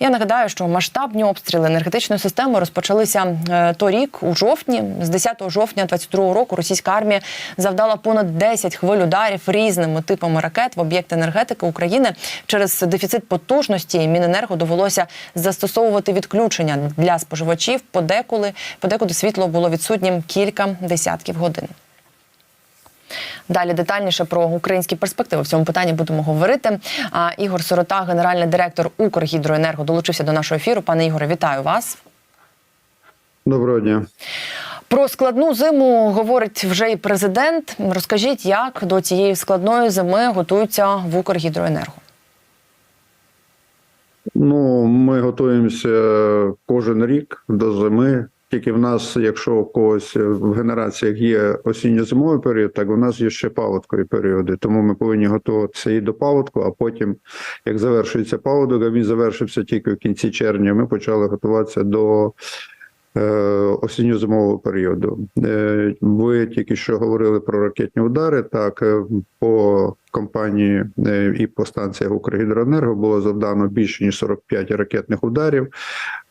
Я нагадаю, що масштабні обстріли енергетичної системи розпочалися е, торік у жовтні. З 10 жовтня 22 року російська армія завдала понад 10 хвиль ударів різними типами ракет в об'єкти енергетики України. Через дефіцит потужності Міненерго довелося застосовувати відключення для споживачів. Подеколи подекуди світло було відсутнім кілька десятків годин. Далі детальніше про українські перспективи в цьому питанні будемо говорити. А Ігор Сорота, генеральний директор Укргідроенерго, долучився до нашого ефіру. Пане Ігоре, вітаю вас. Доброго дня. Про складну зиму говорить вже і президент. Розкажіть, як до цієї складної зими готуються в Укргідроенерго. Ну, ми готуємося кожен рік до зими. Тільки в нас, якщо у когось в генераціях є осінньо-зимовий період, так у нас є ще паводкові періоди. Тому ми повинні готуватися і до паводку, а потім, як завершується паводок, а він завершився тільки в кінці червня, ми почали готуватися до е, осінньо-зимового періоду. Е, ви тільки що говорили про ракетні удари. Так, е, по компанії е, і по станціях Укргідроенерго було завдано більше ніж 45 ракетних ударів.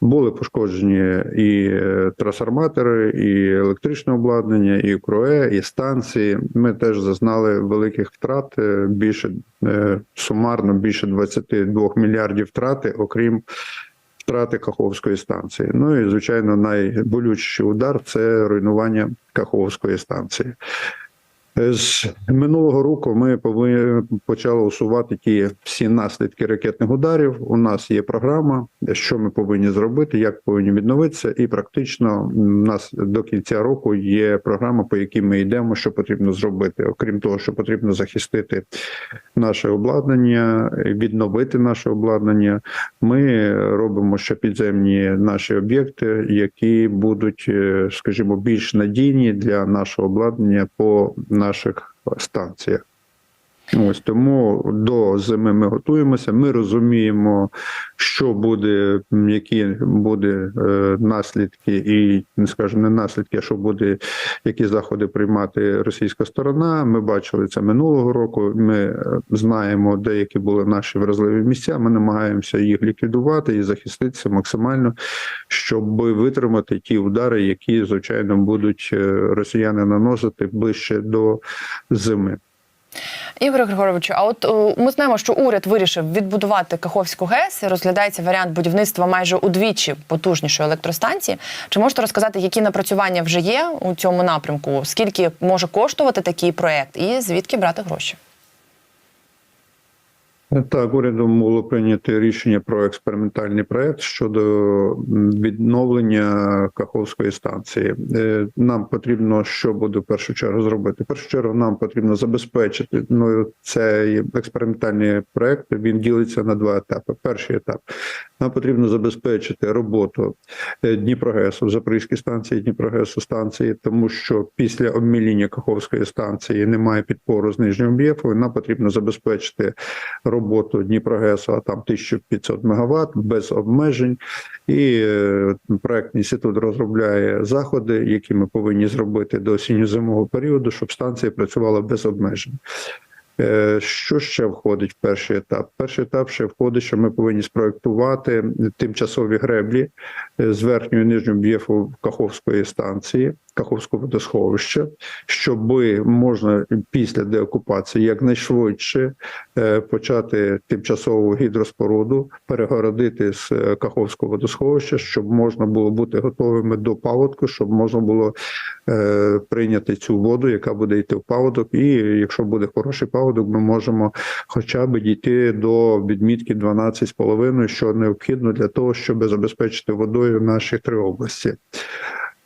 Були пошкоджені і е, трансформатори, і електричне обладнання, і КРОЕ, і станції. Ми теж зазнали великих втрат. е, Більше е, сумарно більше 22 мільярдів втрати, окрім втрати Каховської станції. Ну і звичайно, найболючіший удар це руйнування Каховської станції. З минулого року ми почали усувати ті всі наслідки ракетних ударів. У нас є програма, що ми повинні зробити, як повинні відновитися, і практично у нас до кінця року є програма, по якій ми йдемо, що потрібно зробити. Окрім того, що потрібно захистити наше обладнання, відновити наше обладнання. Ми робимо ще підземні наші об'єкти, які будуть, е, скажімо, більш надійні для нашого обладнання по наших станціях. Ось тому до зими ми готуємося. Ми розуміємо, що буде, які буде е, наслідки, і не скажу не наслідки, а що буде, які заходи приймати російська сторона. Ми бачили це минулого року. Ми е, знаємо, деякі були наші вразливі місця. Ми намагаємося їх ліквідувати і захиститися максимально, щоб витримати ті удари, які звичайно будуть е, росіяни наносити ближче до зими. Ігоре Григоровичу, а от о, ми знаємо, що уряд вирішив відбудувати Каховську ГЕС. Розглядається варіант будівництва майже удвічі потужнішої електростанції. Чи можете розказати, які напрацювання вже є у цьому напрямку? Скільки може коштувати такий проект, і звідки брати гроші? Так, урядом було прийнято рішення про експериментальний проект щодо відновлення Каховської станції. Е, Нам потрібно, що буде в першу чергу зробити. В першу чергу нам потрібно забезпечити. Ну цей експериментальний проект він ділиться на два етапи. Перший етап нам потрібно забезпечити роботу е, Дніпрогесу, Запорізькій станції Дніпрогесу станції, тому що після обміління Каховської станції немає підпору з нижнього об'єкту. Нам потрібно забезпечити роботу Дніпрогесу, а там 1500 МВт без обмежень. І е, проектний інститут розробляє заходи, які ми повинні зробити до осінньо-зимового періоду, щоб станція працювала без обмежень. Е, Що ще входить в перший етап? Перший етап ще входить, що ми повинні спроектувати тимчасові греблі е, з верхньою і нижньою б'єфу Каховської станції, Каховського водосховища, щоб можна після деокупації якнайшвидше е, почати тимчасову гідроспоруду, перегородити з е, Каховського водосховища, щоб можна було бути готовими до паводку, щоб можна було е, прийняти цю воду, яка буде йти в паводок. І якщо буде хороший паводок, ми можемо хоча б дійти до відмітки 12,5, що необхідно для того, щоб забезпечити водою наші три області.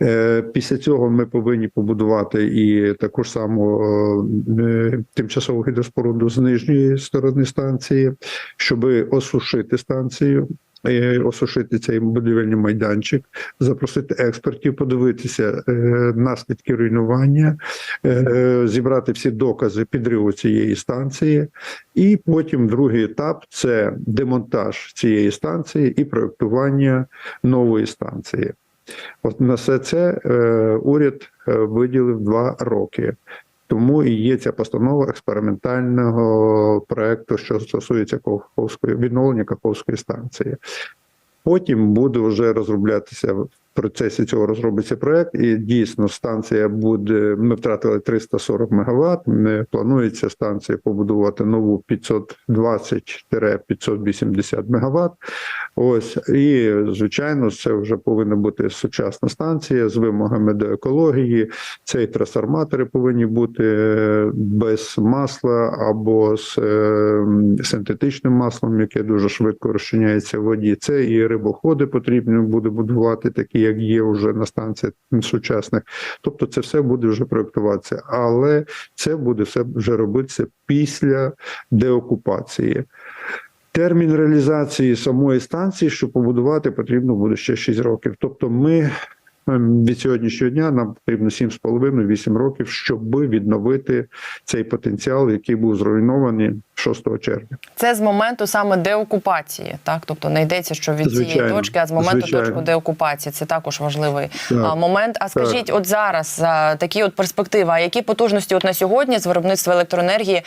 Е, Після цього ми повинні побудувати і таку ж саму е, тимчасову гідроспоруду з нижньої сторони станції, щоб осушити станцію. е, Осушити цей будівельний майданчик, запросити експертів, подивитися е, наслідки руйнування, е, зібрати всі докази підриву цієї станції, і потім другий етап це демонтаж цієї станції і проектування нової станції. От на все це е, уряд е, виділив два роки. Тому і є ця постанова експериментального проекту, що стосується Каховської відновлення Каховської станції. Потім буде вже розроблятися процесі цього розробиться проект, і дійсно станція буде. Ми втратили 340 МВт. Планується станція побудувати нову 520-580 МВт. Ось і звичайно, це вже повинна бути сучасна станція з вимогами до екології. Це і трансформатори повинні бути е, без масла або з е, синтетичним маслом, яке дуже швидко розчиняється в воді. Це і рибоходи потрібно буде будувати, такі як є вже на станціях сучасних. Тобто, це все буде вже проектуватися, але це буде все вже робитися після деокупації. Термін реалізації самої станції, щоб побудувати, потрібно буде ще 6 років. Тобто, ми від сьогоднішнього дня нам потрібно 7,5-8 років, щоб відновити цей потенціал, який був зруйнований 6 червня. Це з моменту саме деокупації, так тобто не йдеться, що від цієї точки, а з моменту Звичайно. точки деокупації. Це також важливий Так. момент. А скажіть, от зараз такі от перспективи, а які потужності от на сьогодні з виробництва електроенергії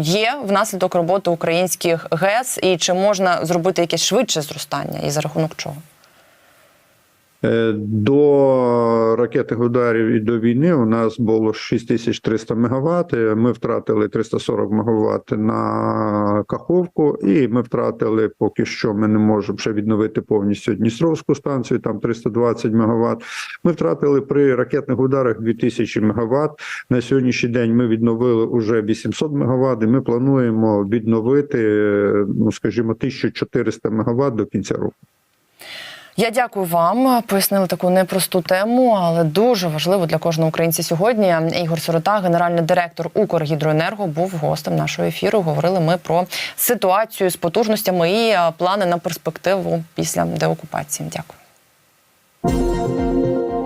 є внаслідок роботи українських ГЕС, і чи можна зробити якесь швидше зростання, і за рахунок чого? Е, До ракетних ударів і до війни у нас було 6300 МВт. Ми втратили 340 МВт на Каховку, і ми втратили поки що. Ми не можемо ще відновити повністю Дністровську станцію, там 320 МВт. Ми втратили при ракетних ударах 2000 МВт. На сьогоднішній день ми відновили уже 800 МВт, і ми плануємо відновити, е, ну скажімо, 1400 МВт до кінця року. Я дякую вам. Пояснили таку непросту тему, але дуже важливо для кожного українця сьогодні. Ігор Сирота, генеральний директор Укргідроенерго, був гостем нашого ефіру. Говорили ми про ситуацію з потужностями і е, плани на перспективу після деокупації. Дякую.